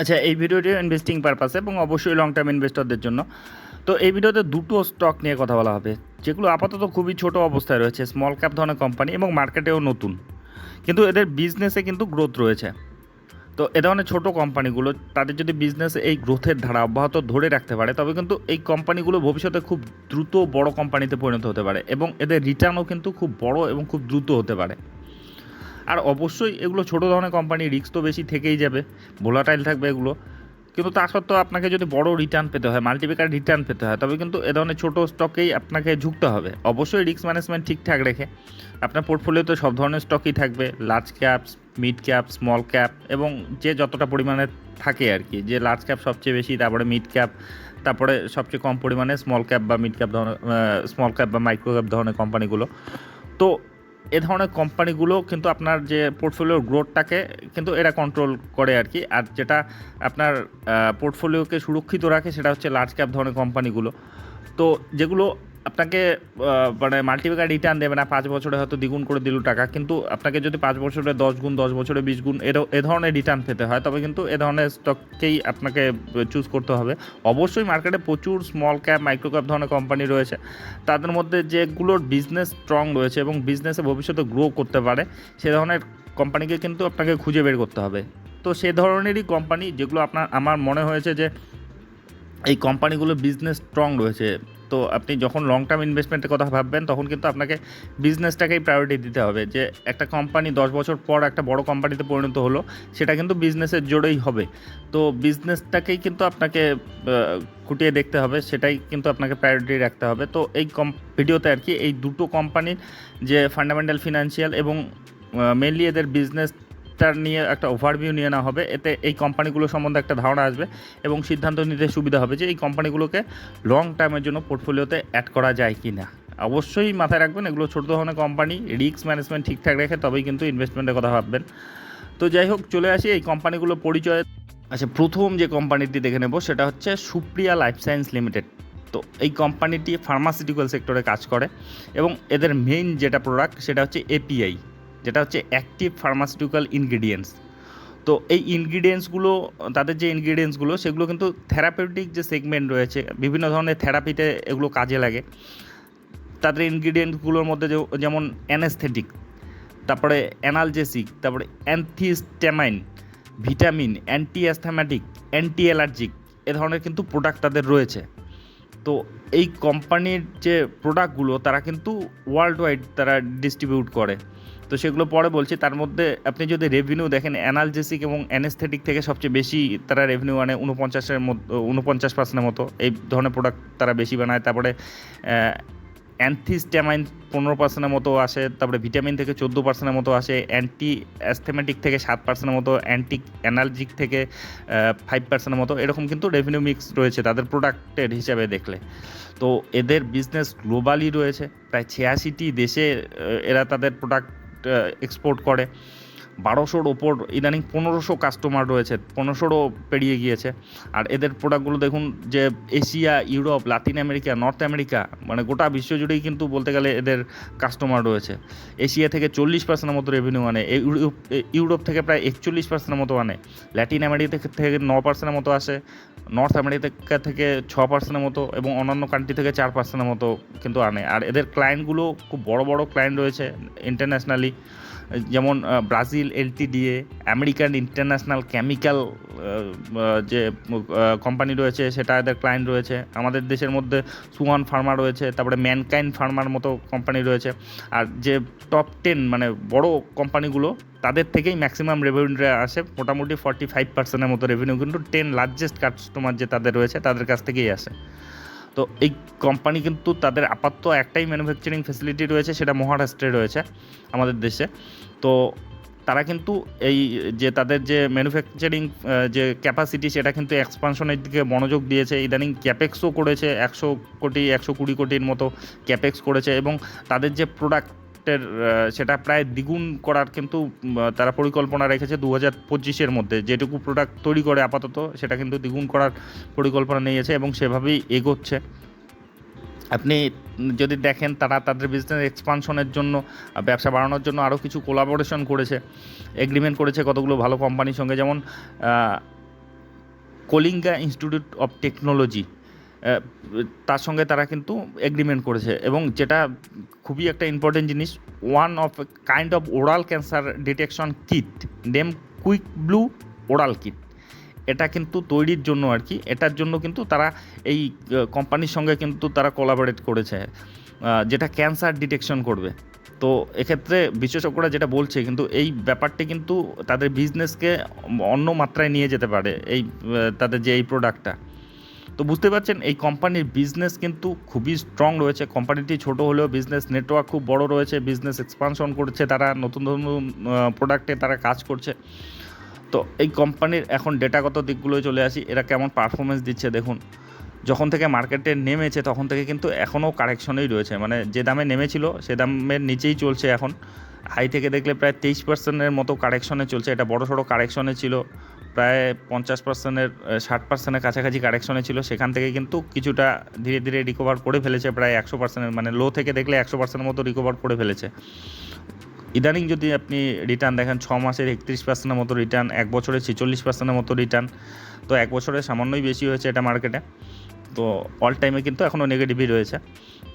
আচ্ছা এই ভিডিওটি ইনভেস্টিং পারপাসে এবং অবশ্যই লং টার্ম ইনভেস্টরদের জন্য। তো এই ভিডিওতে দুটো স্টক নিয়ে কথা বলা হবে, যেগুলো আপাতত খুবই ছোট অবস্থায় রয়েছে স্মল ক্যাপ ধরনের কোম্পানি এবং মার্কেটেও নতুন। কিন্তু এদের বিজনেসে কিন্তু গ্রোথ রয়েছে। তো এ ধরনের ছোটো কোম্পানিগুলো তাদের যদি বিজনেস এই গ্রোথের ধারা অব্যাহত ধরে রাখতে পারে, তবে কিন্তু এই কোম্পানিগুলো ভবিষ্যতে খুব দ্রুত বড় কোম্পানিতে পরিণত হতে পারে এবং এদের রিটার্নও কিন্তু খুব বড় এবং খুব দ্রুত হতে পারে। আর অবশ্যই এগুলো ছোটো ধরনের কোম্পানি রিস্ক তো বেশি থেকেই যাবে ভোলাটাইল থাকবে এগুলো। কিন্তু তা সত্ত্বেও আপনাকে যদি বড় রিটার্ন পেতে হয় মাল্টিপেকার রিটার্ন পেতে হয়, তবে কিন্তু এ ধরনের ছোটো স্টকেই আপনাকে ঝুঁকতে হবে। অবশ্যই রিস্ক ম্যানেজমেন্ট ঠিকঠাক রেখে, আপনার পোর্টফোলিওতে সব ধরনের স্টকই থাকবে large cap mid cap small cap এবং যে যতটা পরিমাণে থাকে আর কি, যে লার্জ ক্যাপ সবচেয়ে বেশি, তারপরে মিড ক্যাপ তারপরে সবচেয়ে কম পরিমাণে স্মল ক্যাপ বা মিড ক্যাপ ধরনের স্মল ক্যাপ বা মাইক্রো ক্যাপ ধরনের কোম্পানিগুলো তো এ ধরনের কোম্পানিগুলো কিন্তু আপনার যে পোর্টফোলিওর গ্রোথটাকে কিন্তু এরা কন্ট্রোল করে আর কি। আর যেটা আপনার পোর্টফোলিওকে সুরক্ষিত রাখে সেটা হচ্ছে লার্জ ক্যাপ ধরনের কোম্পানিগুলো। তো যেগুলো আপনাকে মানে মাল্টিপ্যাকার রিটার্ন দেবে না, পাঁচ বছরে হয়তো দ্বিগুণ করে দিল টাকা, কিন্তু আপনাকে যদি পাঁচ বছরে দশ গুণ, দশ বছরে বিশ গুণ এর এ ধরনের রিটার্ন পেতে হয়, তবে কিন্তু এ ধরনের স্টককেই আপনাকে চুজ করতে হবে। অবশ্যই মার্কেটে প্রচুর স্মল ক্যাপ মাইক্রো ক্যাপ ধরনের কোম্পানি রয়েছে। তাদের মধ্যে যেগুলোর বিজনেস স্ট্রং রয়েছে এবং বিজনেসে ভবিষ্যতে গ্রো করতে পারে, সে ধরনের কোম্পানিকে কিন্তু আপনাকে খুঁজে বের করতে হবে। তো সে ধরনেরই কোম্পানি যেগুলো আপনার, আমার মনে হয়েছে যে, এই কোম্পানিগুলো বিজনেস স্ট্রং রয়েছে। তো আপনি যখন লং টার্ম ইনভেস্টমেন্টের কথা ভাববেন, তখন কিন্তু আপনাকে বিজনেসটাকেই প্রায়োরিটি দিতে হবে। যে একটা কোম্পানি দশ বছর পর একটা বড় কোম্পানিতে পরিণত হলো, সেটা কিন্তু বিজনেসের জোরেই হবে। তো বিজনেসটাকেই কিন্তু আপনাকে খুঁটিয়ে দেখতে হবে, সেটাই কিন্তু আপনাকে প্রায়োরিটি রাখতে হবে। তো এই কম ভিডিওতে আর কি এই দুটো কোম্পানির যে ফান্ডামেন্টাল ফিনান্সিয়াল এবং মেনলি এদের বিজনেস তার নিয়ে একটা ওভারভিউ নিয়ে নেওয়া হবে। এতে এই কোম্পানিগুলো সম্বন্ধে একটা ধারণা আসবে এবং সিদ্ধান্ত নিতে সুবিধা হবে যে এই কোম্পানিগুলোকে লং টার্মের জন্য পোর্টফোলিওতে অ্যাড করা যায় কি না অবশ্যই মাথায় রাখবেন, এগুলো ছোটো ধরনের কোম্পানি রিস্ক ম্যানেজমেন্ট ঠিকঠাক রেখে তবেই কিন্তু ইনভেস্টমেন্টের কথা ভাববেন। তো যাই হোক, চলে আসি এই কোম্পানিগুলো পরিচয়। আচ্ছা প্রথম যে কোম্পানিটি দেখে নেব সেটা হচ্ছে সুপ্রিয়া লাইফ সায়েন্স লিমিটেড। তো এই কোম্পানিটি ফার্মাসিউটিক্যাল সেক্টরে কাজ করে এবং এদের মেইন যেটা প্রোডাক্ট সেটা হচ্ছে এপিআই যেটা হচ্ছে অ্যাক্টিভ ফার্মাসিউটিক্যাল ইনগ্রিডিয়েন্টস তো এই ইনগ্রিডিয়েন্টসগুলো তাদের যে ইনগ্রিডিয়েন্টসগুলো সেগুলো কিন্তু থেরাপিউটিক যে সেগমেন্ট রয়েছে, বিভিন্ন ধরনের থেরাপিতে এগুলো কাজে লাগে। তাদের ইনগ্রিডিয়েন্টসগুলোর মধ্যে যেমন অ্যানেস্থেটিক তারপরে অ্যানালজেসিক তারপরে antihistamine vitamin anti asthmatic anti allergic এ ধরনের কিন্তু প্রোডাক্ট তাদের রয়েছে। তো এই কোম্পানির যে প্রোডাক্টগুলো তারা কিন্তু ওয়ার্ল্ড ওয়াইড তারা ডিস্ট্রিবিউট করে। তো সেগুলো পরে বলছি। তার মধ্যে আপনি যদি রেভিনিউ দেখেন অ্যানালজেসিক এবং অ্যানেস্থেটিক থেকে সবচেয়ে বেশি তারা রেভিনিউ আনে উনপঞ্চাশের মতো উনপঞ্চাশ পার্সেন্টের মতো। এই ধরনের প্রোডাক্ট তারা বেশি বানায়। তারপরে অ্যান্থিস্ট্যামাইন পনেরো পার্সেন্টের মতো আসে। তারপরে ভিটামিন থেকে চোদ্দ পার্সেন্টের মতো আসে। অ্যান্টি অ্যাস্থেমেটিক থেকে সাত পার্সেন্টের মতো। অ্যান্টি অ্যানালজিক থেকে ফাইভ পার্সেন্টের মতো। এরকম কিন্তু রেভিনিউ মিক্স রয়েছে তাদের প্রোডাক্টের হিসাবে দেখলে। তো এদের বিজনেস গ্লোবালি রয়েছে। প্রায় ছিয়াশিটি দেশে এরা তাদের প্রোডাক্ট এক্সপোর্ট করে। বারোশোর ওপর, ইদানিং পনেরোশো কাস্টমার রয়েছে, পনেরোশোরও পেরিয়ে গিয়েছে। আর এদের প্রোডাক্টগুলো দেখুন যে Asia, Europe, Latin America, North America মানে গোটা বিশ্বজুড়েই কিন্তু বলতে গেলে এদের কাস্টমার রয়েছে। এশিয়া থেকে চল্লিশ পার্সেন্টের মতো রেভিনিউ আনে ইউরোপ ইউরোপ থেকে প্রায় একচল্লিশ পার্সেন্টের মতো আনে ল্যাটিন আমেরিকা থেকে ন পার্সেন্টের মতো আসে, নর্থ আমেরিকা থেকে ছ পার্সেন্টের মতো এবং অন্যান্য কান্ট্রি থেকে চার পার্সেন্টের মতো কিন্তু আনে। আর এদের ক্লায়েন্টগুলো খুব বড় বড় ক্লায়েন্ট রয়েছে ইন্টারন্যাশনালি যেমন Brazil LTDA American international chemical যে কোম্পানি রয়েছে, সেটা এদের ক্লায়েন্ট রয়েছে। আমাদের দেশের মধ্যে সুয়ান ফার্মা রয়েছে, তারপরে ম্যানকাইন ফার্মার মতো কোম্পানি রয়েছে। আর যে টপ টেন মানে বড় কোম্পানিগুলো, তাদের থেকেই ম্যাক্সিমাম রেভিনিউ আসে। মোটামুটি ফর্টি ফাইভ পার্সেন্টের মতো রেভিনিউ কিন্তু টেন লার্জেস্ট কাস্টমার যে তাদের রয়েছে, তাদের কাছ থেকেই আসে। তো এই কোম্পানি কিন্তু তাদের আপাতত একটাই ম্যানুফ্যাকচারিং ফ্যাসিলিটি রয়েছে, সেটা মহারাষ্ট্রে রয়েছে আমাদের দেশে। তো তারা কিন্তু এই যে তাদের যে ম্যানুফ্যাকচারিং যে ক্যাপাসিটি সেটা কিন্তু এক্সপানশনের দিকে মনোযোগ দিয়েছে। ইদানিং ক্যাপেক্সও করেছে, একশো কোটি, একশো কুড়ি কোটির মতো ক্যাপেক্স করেছে এবং তাদের যে প্রোডাক্টের সেটা প্রায় দ্বিগুণ করার কিন্তু তারা পরিকল্পনা রেখেছে দু হাজার পঁচিশের মধ্যে। যেটুকু প্রোডাক্ট তৈরি করে আপাতত, সেটা কিন্তু দ্বিগুণ করার পরিকল্পনা নিয়েছে এবং সেভাবেই এগোচ্ছে। আপনি যদি দেখেন, তারা তাদের বিজনেস এক্সপানশনের জন্য ব্যবসা বাড়ানোর জন্য আরও কিছু কোলাবোরেশন করেছে এগ্রিমেন্ট করেছে কতগুলো ভালো কোম্পানির সঙ্গে। যেমন কলিঙ্গা ইনস্টিটিউট অফ টেকনোলজি তার সঙ্গে তারা কিন্তু এগ্রিমেন্ট করেছে এবং যেটা খুবই একটা ইম্পর্টেন্ট জিনিস one of kind of oral cancer detection kit name quick blue oral kit এটা কিন্তু তৈরির জন্য আর কি, এটার জন্য কিন্তু তারা এই কোম্পানির সঙ্গে কিন্তু তারা কোলাবোরেট করেছে যেটা ক্যান্সার ডিটেকশন করবে। তো এক্ষেত্রে বিশেষজ্ঞরা যেটা বলছে, কিন্তু এই ব্যাপারটি কিন্তু তাদের বিজনেসকে অন্য মাত্রায় নিয়ে যেতে পারে, এই তাদের যে এই প্রোডাক্টটা তো বুঝতে পারছেন, এই কোম্পানির বিজনেস কিন্তু খুবই স্ট্রং রয়েছে। কোম্পানিটি ছোট হলেও বিজনেস নেটওয়ার্ক খুব বড় রয়েছে বিজনেস এক্সপানশন করছে, তারা নতুন নতুন প্রোডাক্টে তারা কাজ করছে। তো এই কোম্পানির এখন ডেটাগত দিকগুলো চলে আসি, এরা কেমন পারফরমেন্স দিচ্ছে দেখুন। যখন থেকে মার্কেটে নেমেছে, তখন থেকে কিন্তু এখনও কারেকশনেই রয়েছে। মানে যে দামে নেমেছিল, সে দামের নিচেই চলছে এখন। হাই থেকে দেখলে প্রায় তেইশ পার্সেন্টের মতো কারেকশনে চলছে। এটা বড় সড়ো কারেকশনে ছিল। প্রায় পঞ্চাশ পার্সেন্টের ষাট পার্সেন্টের কাছাকাছি কারেকশনে ছিল। সেখান থেকে কিন্তু কিছুটা ধীরে ধীরে রিকভার করে ফেলেছে, প্রায় একশো পার্সেন্টের মানে লো থেকে দেখলে একশো পার্সেন্টের মতো রিকভার করে ফেলেছে। ইদানিং যদি আপনি রিটার্ন দেখেন, ছ মাসের একত্রিশ পার্সেন্টের মতো রিটার্ন এক বছরে ছেচল্লিশ পার্সেন্টের মতো রিটার্ন তো এক বছরে সামান্যই বেশি হয়েছে এটা মার্কেটে তো অল টাইমে কিন্তু এখনও নেগেটিভই রয়েছে।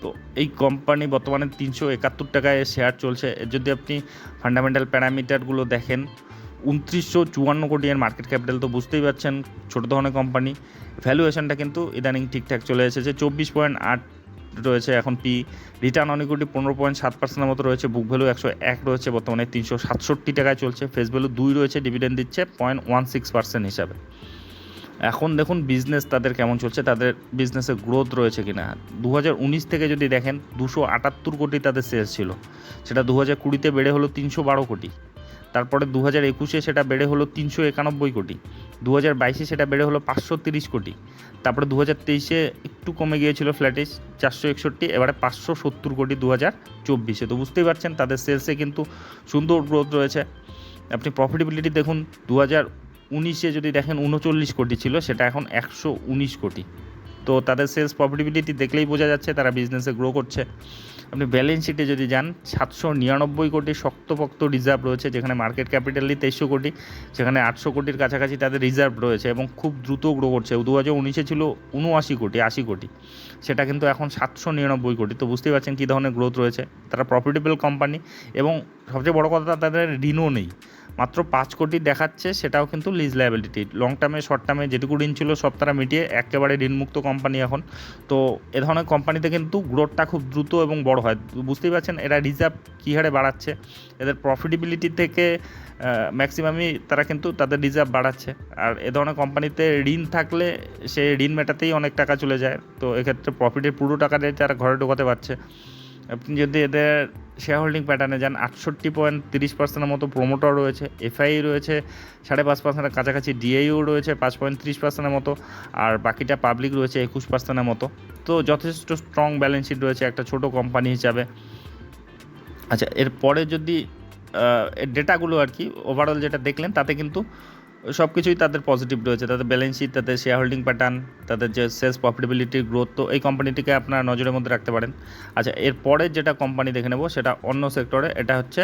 তো এই কোম্পানি বর্তমানে তিনশো একাত্তর টাকায় শেয়ার চলছে। যদি আপনি ফান্ডামেন্টাল প্যারামিটারগুলো দেখেন উনত্রিশশো চুয়ান্ন কোটি এর মার্কেট ক্যাপিটাল তো বুঝতেই পারছেন, ছোটো ধরনের কোম্পানি ভ্যালুয়েশনটা কিন্তু ইদানিং ঠিকঠাক চলে এসেছে, চব্বিশ পয়েন্ট আট রয়েছে এখন পি রিটার্ন অন ইকুইটি পনেরো পয়েন্ট সাত পার্সেন্টের মতো রয়েছে বুক ভ্যালু একশো এক রয়েছে, বর্তমানে তিনশো সাতষট্টি টাকায় চলছে ফেস ভ্যালু দুই রয়েছে ডিভিডেন্ড দিচ্ছে পয়েন্ট ওয়ান সিক্স পার্সেন্ট হিসাবে। এখন দেখুন বিজনেস তাদের কেমন চলছে, তাদের বিজনেসের গ্রোথ রয়েছে কিনা। দু হাজার উনিশ থেকে যদি দেখেন, দুশো আটাত্তর কোটি তাদের সেলস ছিল, সেটা দু হাজার কুড়িতে বেড়ে হলো তিনশো বারো কোটি। তারপরে দু হাজার একুশে সেটা বেড়ে হলো তিনশো একানব্বই কোটি দু হাজার বাইশে সেটা বেড়ে হলো পাঁচশো তিরিশ কোটি, তারপরে দু হাজার তেইশে একটু কমে গিয়েছিল ফ্ল্যাটিস চারশো একষট্টি, এবারে পাঁচশো সত্তর কোটি দু হাজার চব্বিশে। তো বুঝতেই পারছেন, তাদের সেলসে কিন্তু সুন্দর গ্রোথ রয়েছে। আপনি প্রফিটেবিলিটি দেখুন দু হাজার উনিশে যদি দেখেন উনচল্লিশ কোটি ছিল, সেটা এখন একশো উনিশ কোটি। তো তাদের সেলস প্রফিটেবিলিটি দেখলেই বোঝা যাচ্ছে, তারা বিজনেসে গ্রো করছে। আপনি ব্যালেন্স শিটে যদি যান, সাতশো নিরানব্বই কোটি শক্তপোক্ত রিজার্ভ রয়েছে, যেখানে মার্কেট ক্যাপিটালি তেইশশো কোটি সেখানে আটশো কোটির কাছাকাছি তাদের রিজার্ভ রয়েছে এবং খুব দ্রুত গ্রো করছে। দু হাজার উনিশে ছিল উনআশি কোটি, আশি কোটি। সেটা কিন্তু এখন সাতশো নিরানব্বই কোটি। তো বুঝতেই পারছেন কী ধরনের গ্রোথ রয়েছে। তারা প্রফিটেবল কোম্পানি এবং সবচেয়ে বড় কথা, তাদের ঋণও নেই। মাত্র পাঁচ কোটি দেখাচ্ছে, সেটাও কিন্তু লিজ লাইবিলিটি লং টার্মে শর্ট টার্মে যেটুকু ঋণ ছিল, সব তারা মিটিয়ে একেবারে ঋণমুক্ত কোম্পানি এখন। তো এ ধরনের কোম্পানিতে কিন্তু গ্রোথটা খুব দ্রুত এবং বড় হয়। বুঝতেই পারছেন, এরা রিজার্ভ কী হারে বাড়াচ্ছে? এদের প্রফিটেবিলিটি থেকে ম্যাক্সিমামই তারা কিন্তু তাদের রিজার্ভ বাড়াচ্ছে। আর এ ধরনের কোম্পানিতে ঋণ থাকলে, সে ঋণ মেটাতেই অনেক টাকা চলে যায়। তো এক্ষেত্রে প্রফিটের পুরো টাকাটাই তারা ঘরে ঢোকাতে পারছে। আপনি যদি এদের শেয়ার হোল্ডিং প্যাটার্নে যান, আটষট্টি পয়েন্ট তিরিশ পার্সেন্টের মতো প্রোমোটার রয়েছে এফআই রয়েছে, সাড়ে পাঁচ পার্সেন্টের কাছাকাছি ডিআইও রয়েছে, পাঁচ পয়েন্ট তিরিশ পার্সেন্টের মতো, আর বাকিটা পাবলিক রয়েছে একুশ পার্সেন্টের মতো। তো যথেষ্ট স্ট্রং ব্যালেন্স শিট রয়েছে একটা ছোট কোম্পানি হিসাবে। আচ্ছা এরপরে যদি ডেটাগুলো আর কি ওভারঅল যেটা দেখলেন, তাতে কিন্তু সব কিছুই তাদের পজিটিভ রয়েছে। তাদের ব্যালেন্স শিট তাদের শেয়ার হোল্ডিং প্যাটার্ন তাদের যে সেলস প্রফিটেবিলিটির গ্রোথ তো এই কোম্পানিটিকে আপনারা নজরের মধ্যে রাখতে পারেন। আচ্ছা এরপরে যেটা কোম্পানি দেখে নেব, সেটা অন্য সেক্টরে এটা হচ্ছে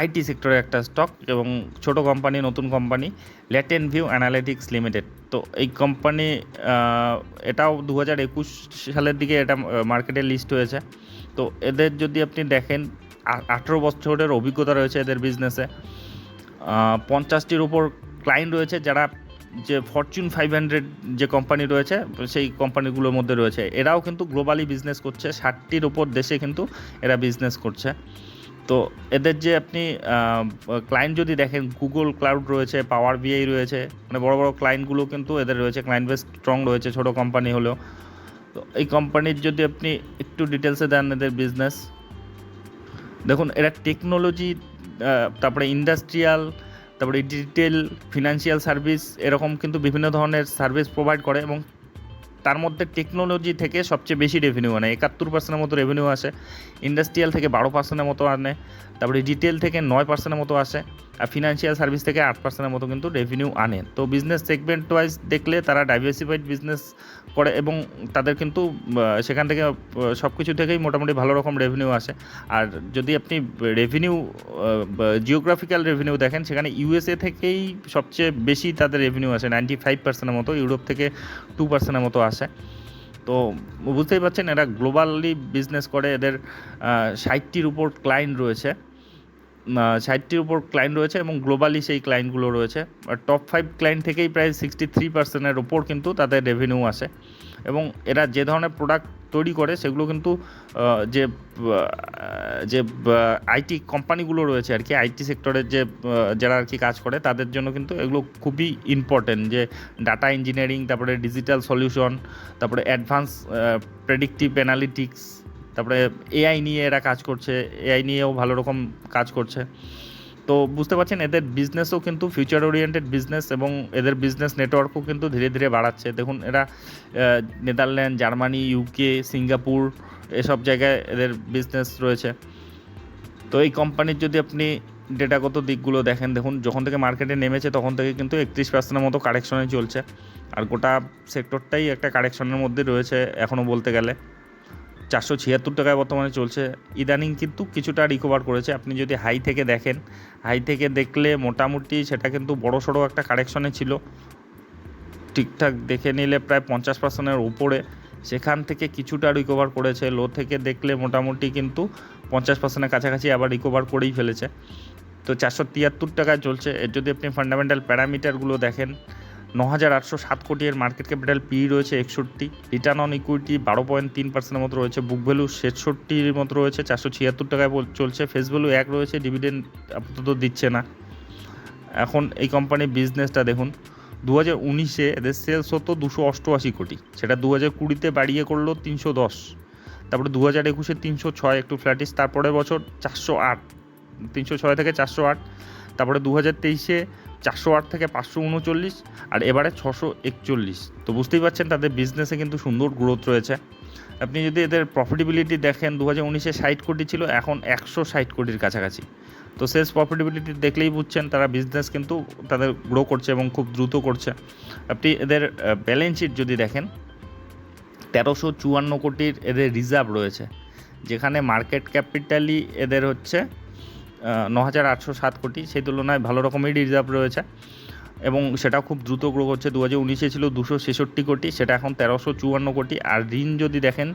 আইটি সেক্টরের একটা স্টক এবং ছোট কোম্পানি নতুন company Latent View Analytics Limited তো এই কোম্পানি এটাও দু হাজার একুশ সালের দিকে এটা মার্কেটে লিস্ট হয়েছে। তো এদের যদি আপনি দেখেন আঠেরো বছরের অভিজ্ঞতা রয়েছে এদের বিজনেসে পঞ্চাশটির উপর ক্লায়েন্ট রয়েছে যারা যে ফরচুন ফাইভ হান্ড্রেড যে কোম্পানি রয়েছে, সেই কোম্পানিগুলোর মধ্যে রয়েছে। এরাও কিন্তু গ্লোবালি বিজনেস করছে, ষাটটির ওপর দেশে কিন্তু এরা বিজনেস করছে। তো এদের যে আপনি ক্লায়েন্ট যদি দেখেন গুগল ক্লাউড রয়েছে পাওয়ার বিআই রয়েছে মানে বড় বড় ক্লায়েন্টগুলো কিন্তু এদের রয়েছে। ক্লায়েন্ট বেস স্ট্রং রয়েছে, ছোট কোম্পানি হলেও। তো এই কোম্পানির যদি আপনি একটু ডিটেলসে দেন এদের বিজনেস দেখুন, এরা টেকনোলজি তারপরে ইন্ডাস্ট্রিয়াল তারপরে ডিটেল ফিনান্সিয়াল সার্ভিস এরকম কিন্তু বিভিন্ন ধরনের সার্ভিস প্রোভাইড করে এবং তার মধ্যে টেকনোলজি থেকে সবচেয়ে বেশি রেভিনিউ আনে। একাত্তর পার্সেন্টের মতো রেভিনিউ আসে। ইন্ডাস্ট্রিয়াল থেকে বারো পার্সেন্টের মতো আনে। তারপরে রিটেল থেকে নয় পার্সেন্টের মতো আসে। আর ফিনান্সিয়াল সার্ভিস থেকে আট পার্সেন্টের মতো কিন্তু রেভিনিউ আনে। তো বিজনেস সেগমেন্ট ওয়াইজ দেখলে তারা ডাইভার্সিফাইড বিজনেস করে এবং তাদের কিন্তু সেখান থেকে সব কিছু থেকেই মোটামুটি ভালো রকম রেভিনিউ আসে। আর যদি আপনি রেভিনিউ জিওগ্রাফিক্যাল রেভিনিউ দেখেন, সেখানে ইউএসএ থেকেই সবচেয়ে বেশি তাদের রেভিনিউ আসে। নাইনটি ফাইভ পার্সেন্টের মতো ইউরোপ থেকে টু পার্সেন্টের মতো আসে তো বুঝতেই পারছেন, এরা গ্লোবালি বিজনেস করে, এদের ষাটটির উপর ক্লায়েন্ট রয়েছে। ষাটটির উপর ক্লায়েন্ট রয়েছে এবং গ্লোবালি সেই ক্লায়েন্টগুলো রয়েছে। আর টপ ফাইভ ক্লায়েন্ট থেকেই প্রায় সিক্সটি থ্রি পার্সেন্টের ওপর কিন্তু তাদের রেভিনিউ আসে। এবং এরা যে ধরনের প্রোডাক্ট তৈরি করে, সেগুলো কিন্তু যে যে আইটি কোম্পানিগুলো রয়েছে আর কি আইটি সেক্টরের যে যারা আর কি কাজ করে, তাদের জন্য কিন্তু এগুলো খুবই ইম্পর্টেন্ট যে ডাটা ইঞ্জিনিয়ারিং তারপরে ডিজিটাল সলিউশন তারপরে অ্যাডভান্স প্রেডিক্টিভ অ্যানালিটিক্স তারপরে এআই নিয়ে এরা কাজ করছে এআই নিয়েও ভালো রকম কাজ করছে। তো বুঝতে পারছেন, এদের বিজনেসও কিন্তু ফিউচার ওরিয়েন্টেড বিজনেস এবং এদের বিজনেস নেটওয়ার্কও কিন্তু ধীরে ধীরে বাড়াচ্ছে। দেখুন, এরা নেদারল্যান্ড, জার্মানি ইউকে সিঙ্গাপুর এসব জায়গায় এদের বিজনেস রয়েছে। তো এই কোম্পানির যদি আপনি ডেটাগত দিকগুলো দেখেন, দেখুন, যখন থেকে মার্কেটে নেমেছে, তখন থেকে কিন্তু একত্রিশ পার্সেন্টের মতো কারেকশনে চলছে। আর গোটা সেক্টরটাই একটা কারেকশনের মধ্যে রয়েছে এখনও বলতে গেলে। চারশো ছিয়াত্তর টাকায় বর্তমানে চলছে। ইদানিং কিন্তু কিছুটা রিকভার করেছে। আপনি যদি হাই থেকে দেখেন হাই থেকে দেখলে মোটামুটি সেটা কিন্তু বড় সড়ো একটা কারেকশনে ছিল। ঠিকঠাক দেখে নিলে প্রায় পঞ্চাশ পার্সেন্টের উপরে। সেখান থেকে কিছুটা রিকভার করেছে। লো থেকে দেখলে মোটামুটি কিন্তু পঞ্চাশ পার্সেন্টের কাছাকাছি আবার রিকভার করেই ফেলেছে। তো চারশো তিয়াত্তর টাকায় চলছে। এর যদি আপনি ফান্ডামেন্টাল প্যারামিটারগুলো দেখেন ন হাজার আটশো সাত কোটি এর মার্কেট ক্যাপিটাল পি রয়েছে একষট্টি রিটার্ন অন ইকুইটি বারো পয়েন্ট তিন পার্সেন্টের মতো রয়েছে বুক ভ্যালু ছেষট্টির মতো রয়েছে, চারশো ছিয়াত্তর টাকায় চলছে ফেস ভ্যালু এক রয়েছে ডিভিডেন্ড আপাতত দিচ্ছে না। এখন এই কোম্পানির বিজনেসটা দেখুন দু হাজার উনিশে এদের সেলস হতো দুশো অষ্টআশি কোটি, সেটা দু হাজার কুড়িতে বাড়িয়ে করল তিনশো দশ, তারপরে দু হাজার একুশে তিনশো ছয়, একটু ফ্ল্যাটিস তারপরের বছর চারশো আট, তিনশো ছয় থেকে চারশো আট, তারপরে দু হাজার তেইশে চারশো আট থেকে পাঁচশো উনচল্লিশ আর এবারে ছশো একচল্লিশ। তো বুঝতেই পারছেন তাদের বিজনেসে কিন্তু সুন্দর গ্রোথ রয়েছে। আপনি যদি এদের প্রফিটেবিলিটি দেখেন দু হাজার উনিশে ষাট কোটি ছিল, এখন একশো ষাট কোটির কাছাকাছি। তো সেলস প্রফিটেবিলিটি দেখলেই বুঝছেন, তারা বিজনেস কিন্তু তাদের গ্রো করছে এবং খুব দ্রুত করছে। আপনি এদের ব্যালেন্স শিট যদি দেখেন, তেরোশো চুয়ান্ন কোটির এদের রিজার্ভ রয়েছে। যেখানে মার্কেট ক্যাপিটালই এদের হচ্ছে ন হাজার আটশো সাত কোটি। সেই তুলনায় ভালো রকমেরই রিজার্ভ রয়েছে। এবং সেটা খুব দ্রুত গ্রো করছে দু হাজার উনিশে ছিল দুশো ছেষট্টি কোটি, সেটা এখন তেরোশো চুয়ান্ন কোটি। আর ঋণ যদি দেখেন,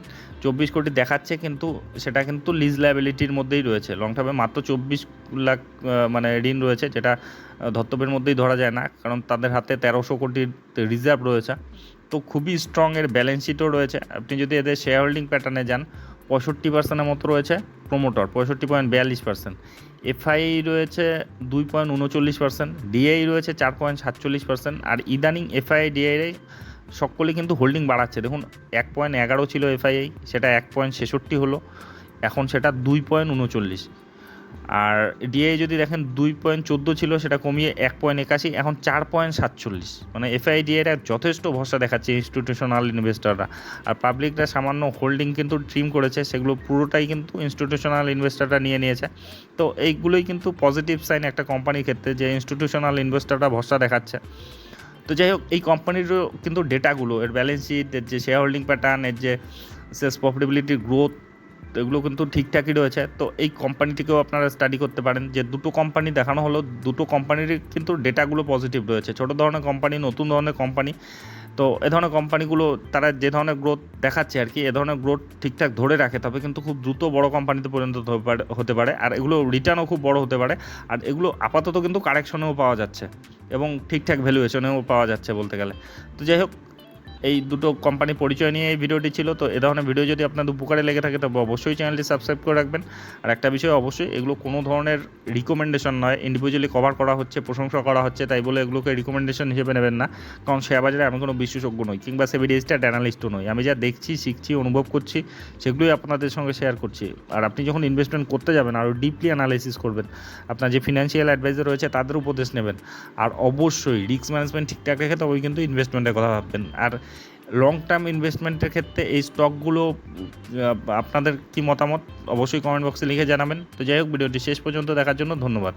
চব্বিশ কোটি দেখাচ্ছে কিন্তু সেটা কিন্তু লিজ লাইবিলিটির মধ্যেই রয়েছে। লং টার্মে মাত্র চব্বিশ লাখ মানে ঋণ রয়েছে, যেটা ধর্তব্যের মধ্যেই ধরা যায় না। কারণ তাদের হাতে তেরোশো কোটির রিজার্ভ রয়েছে। তো খুবই স্ট্রং এর ব্যালেন্স শিটও রয়েছে। আপনি যদি এদের শেয়ার হোল্ডিং প্যাটার্নে যান পঁয়ষট্টি পার্সেন্টের মতো রয়েছে প্রোমোটর পঁয়ষট্টি পয়েন্ট বিয়াল্লিশ পার্সেন্ট এফআই রয়েছে দুই পয়েন্ট উনচল্লিশ পার্সেন্ট ডিআই রয়েছে চার পয়েন্ট সাতচল্লিশ পার্সেন্ট আর ইদানিং এফআই ডিআই সকলে কিন্তু হোল্ডিং বাড়াচ্ছে। দেখুন, এক পয়েন্ট এগারো ছিল এফআইআই সেটা এক পয়েন্ট ছেষট্টি হলো, এখন সেটা দুই পয়েন্ট উনচল্লিশ। আর ডিআই যদি দেখেন দুই পয়েন্ট চোদ্দ ছিল, সেটা কমিয়ে এক পয়েন্ট একাশি, এখন চার পয়েন্ট সাতচল্লিশ। মানে এফআই ডিআইরা যথেষ্ট ভরসা দেখাচ্ছে ইনস্টিটিউশনাল ইনভেস্টররা আর পাবলিকরা সামান্য হোল্ডিং কিন্তু ট্রিম করেছে, সেগুলো পুরোটাই কিন্তু ইনস্টিটিউশনাল ইনভেস্টররা নিয়ে নিয়েছে। তো এইগুলোই কিন্তু পজিটিভ সাইন একটা কোম্পানির ক্ষেত্রে যে ইনস্টিটিউশনাল ইনভেস্টররা ভরসা দেখাচ্ছে। তো যাই হোক, এই কোম্পানিরও কিন্তু ডেটাগুলো এর ব্যালেন্স শিট এর যে শেয়ার হোল্ডিং প্যাটার্ন এর যে সেলস প্রফিটেবিলিটির গ্রোথ এগুলো কিন্তু ঠিকঠাকই রয়েছে। তো এই কোম্পানিটিকেও আপনারা স্টাডি করতে পারেন যে দুটো কোম্পানি দেখানো হলো, দুটো কোম্পানির কিন্তু ডেটাগুলো পজিটিভ রয়েছে। ছোটো ধরনের কোম্পানি নতুন ধরনের কোম্পানি তো এ ধরনের কোম্পানিগুলো তারা যে ধরনের গ্রোথ দেখাচ্ছে আর কি এ ধরনের গ্রোথ ঠিকঠাক ধরে রাখে, তবে কিন্তু খুব দ্রুত বড় কোম্পানিতে পরিণত হতে পারে হতে পারে। আর এগুলো রিটার্নও খুব বড় হতে পারে। আর এগুলো আপাতত কিন্তু কারেকশনেও পাওয়া যাচ্ছে এবং ঠিকঠাক ভ্যালুয়েশনেও পাওয়া যাচ্ছে বলতে গেলে। তো যাই হোক এই দুটো কোম্পানি পরিচয় নিয়ে এই ভিডিওটি ছিল। তো এ ধরনের ভিডিও যদি আপনাদের উপকারে লেগে থাকে, তবে অবশ্যই চ্যানেলটি সাবস্ক্রাইব করে রাখবেন। আর একটা বিষয় অবশ্যই, এগুলো কোনো ধরনের রিকমেন্ডেশন নয়। ইন্ডিভিজুয়ালি কভার করা হচ্ছে, প্রশংসা করা হচ্ছে, তাই বলে এগুলোকে রিকমেন্ডেশন হিসেবে নেবেন না। কারণ শেয়ার বাজারে আমি কোনো বিশেষজ্ঞ নই, কিংবা সেভি রেজিস্টার্ড অ্যানালিস্টও নই। আমি যা দেখছি, শিখছি, অনুভব করছি, সেগুলোই আপনাদের সঙ্গে শেয়ার করছি। আর আপনি যখন ইনভেস্টমেন্ট করতে যাবেন, আরও ডিপলি অ্যানালাইসিস করবেন, আপনার যে ফিনান্সিয়াল অ্যাডভাইজার রয়েছে, তাদের উপদেশ নেবেন। আর অবশ্যই রিস্ক ম্যানেজমেন্ট ঠিকঠাক রেখে তবেই কিন্তু ইনভেস্টমেন্টের কথা ভাববেন। আর লং টার্ম ইনভেস্টমেন্টের ক্ষেত্রে এই স্টকগুলো আপনাদের কি মতামত? অবশ্যই কমেন্ট বক্সে লিখে জানাবেন। তো যাই হোক, ভিডিওটি শেষ পর্যন্ত দেখার জন্য ধন্যবাদ।